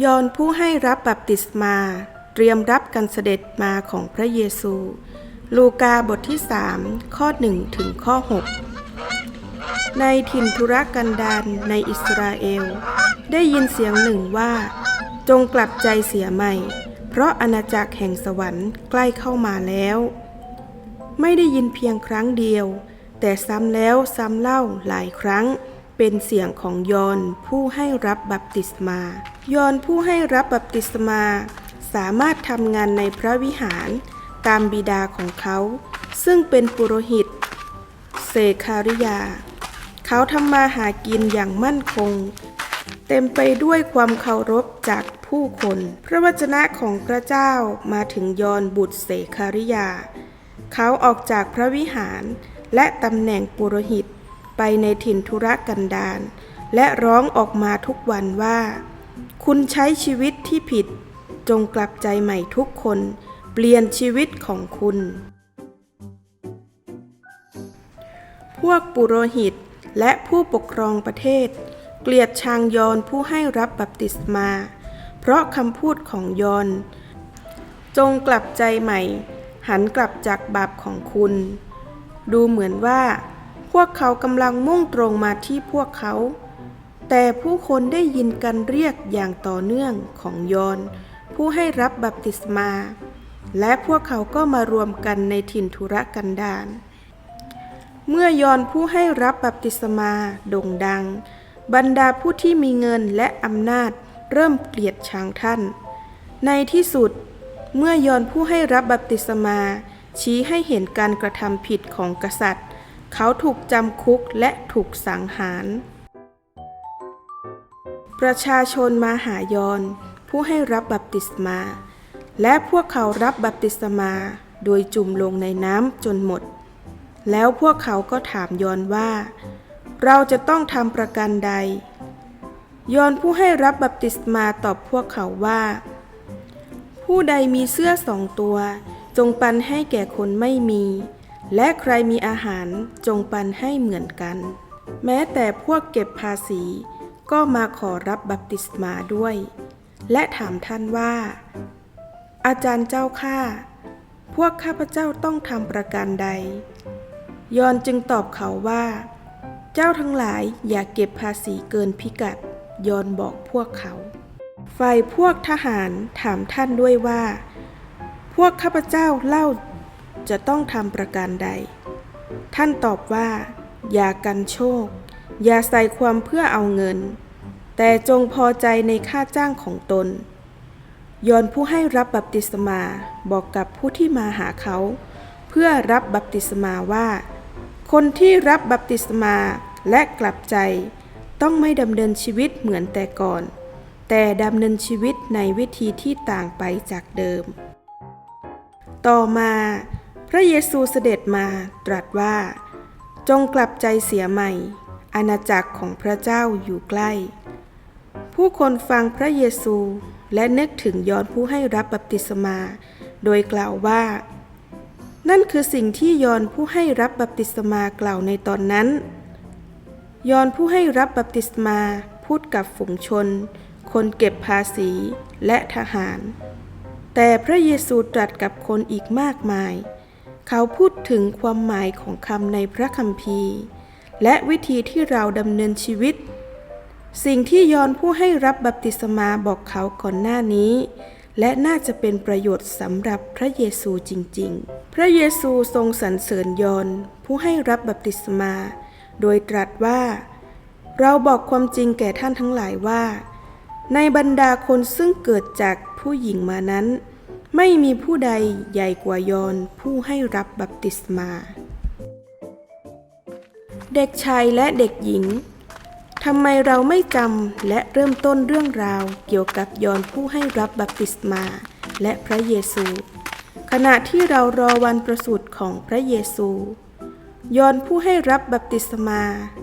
ยอนผู้ให้รับบัพติศมา เตรียมรับการเสด็จมาของพระเยซู ลูกาบทที่ 3 ข้อ 1 ถึงข้อ 6 ในถิ่นทุรกันดารในอิสราเอล ได้ยินเสียงหนึ่งว่า จงกลับใจเสียใหม่ เพราะอาณาจักรแห่งสวรรค์ใกล้เข้ามาแล้ว ไม่ได้ยินเพียงครั้งเดียว แต่ซ้ำแล้วซ้ำเล่าหลายครั้ง เป็นเสียงของยอนผู้ให้รับบัพติศมา ยอนผู้ให้รับบัพติศมา สามารถทำงานในพระวิหาร ตามบิดาของเขา ซึ่งเป็นปุโรหิต เซคาริยา เขาทำมาหากินอย่างมั่นคง เต็มไปด้วยความเคารพจากผู้คน พระวจนะของพระเจ้ามาถึงยอนบุตรเสคาริยา เขาออกจากพระวิหารและตำแหน่งปุโรหิตไปในถิ่นธุรกันดารและร้องออกมาทุกวันว่า คุณใช้ชีวิตที่ผิด จงกลับใจใหม่ทุกคน เปลี่ยนชีวิตของคุณ พวกปุโรหิตและผู้ปกครองประเทศ เกลียดชังยอนผู้ให้รับบัพติศมา เพราะคำพูดของยอน จงกลับใจใหม่ หันกลับจากบาปของคุณ ดูเหมือนว่า พวกเขากำลังมุ่งตรงมาที่พวกเขา แต่ผู้คนได้ยินกันเรียกอย่างต่อเนื่องของยอน ผู้ให้รับบัพติศมา และพวกเขาก็มารวมกันในถิ่นทุรกันดารเมื่อยอนผู้ให้รับบัพติศมาโด่งดัง บรรดาผู้ที่มีเงินและอำนาจเริ่มเกลียดชังท่าน ในที่สุด เมื่อยอนผู้ให้รับบัพติศมา ชี้ให้เห็นการกระทำผิดของกษัตริย์ เขาถูกจำคุกและถูกสังหาร ประชาชนมาหายอน ผู้ให้รับบัพติศมา และพวกเขารับบัพติศมาโดยจุ่มลงในน้ำจนหมด แล้วพวกเขาก็ถามยอนว่า เราจะต้องทำประกันใด ยอนผู้ให้รับบัพติศมาตอบพวกเขาว่า ผู้ใดมีเสื้อสองตัว จงปันให้แก่คนไม่มี และใครมีอาหารจงปันให้เหมือนกัน แม้แต่พวกเก็บภาษี ก็มาขอรับบัพติศมาด้วย และถามท่านว่า อาจารย์เจ้าข้าพวกข้าพเจ้าต้องทำประกันใด ยอนจึงตอบเขาว่า เจ้าทั้งหลายอย่าเก็บภาษีเกินพิกัด ยอนบอกพวกเขา ฝ่ายพวกทหารถามท่านด้วยว่า พวกข้าพเจ้าเล่าจะต้องทำประการใด ท่านตอบว่า อย่ากันโชค อย่าใส่ความเพื่อเอาเงิน แต่จงพอใจในค่าจ้างของตน ยอนผู้ให้รับบัพติศมาบอกกับผู้ที่มาหาเขา เพื่อรับบัพติศมาว่า คนที่รับบัพติศมาและกลับใจ ต้องไม่ดำเนินชีวิตเหมือนแต่ก่อน แต่ดำเนินชีวิตในวิธีที่ต่างไปจากเดิม ต่อมา พระเยซูเสด็จมาตรัสว่า จงกลับใจเสียใหม่ อาณาจักรของพระเจ้าอยู่ใกล้ ผู้คนฟังพระเยซูและนึกถึงยอนผู้ให้รับบัพติศมา โดยกล่าวว่า นั่นคือสิ่งที่ยอนผู้ให้รับบัพติศมากล่าวในตอนนั้น ยอนผู้ให้รับบัพติศมาพูดกับฝูงชน คนเก็บภาษีและทหาร แต่พระเยซูตรัสกับคนอีกมากมาย เขาพูดถึงความหมายของคำในพระคัมภีร์ และวิธีที่เราดำเนินชีวิต สิ่งที่ยอนผู้ให้รับบัพติศมาบอกเขาก่อนหน้านี้ และน่าจะเป็นประโยชน์สำหรับพระเยซูจริง ๆ พระเยซูทรงสรรเสริญยอนผู้ให้รับบัพติศมา โดยตรัสว่า เราบอกความจริงแก่ท่านทั้งหลายว่า ในบรรดาคนซึ่งเกิดจากผู้หญิงมานั้น ไม่มีผู้ใดใหญ่กว่ายอนผู้ให้รับบัพติศมา เด็กชายและเด็กหญิง ทำไมเราไม่จำและเริ่มต้นเรื่องราวเกี่ยวกับยอนผู้ให้รับบัพติศมา และพระเยซู ขณะที่เรารอวันประสูติของพระเยซู ยอนผู้ให้รับบัพติศมา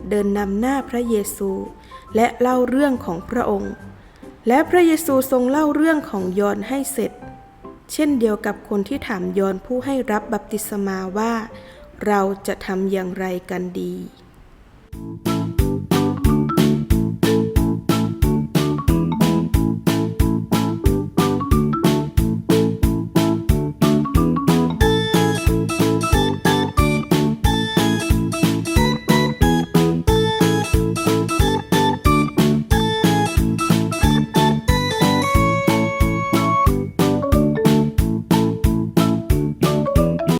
เดินนำหน้าพระเยซู และเล่าเรื่องของพระองค์ และพระเยซูทรงเล่าเรื่องของยอนให้เสร็จ เช่นเดียวกับคนที่ถามยอนผู้ให้รับบัพติศมาว่า เราจะทำอย่างไรกันดี thank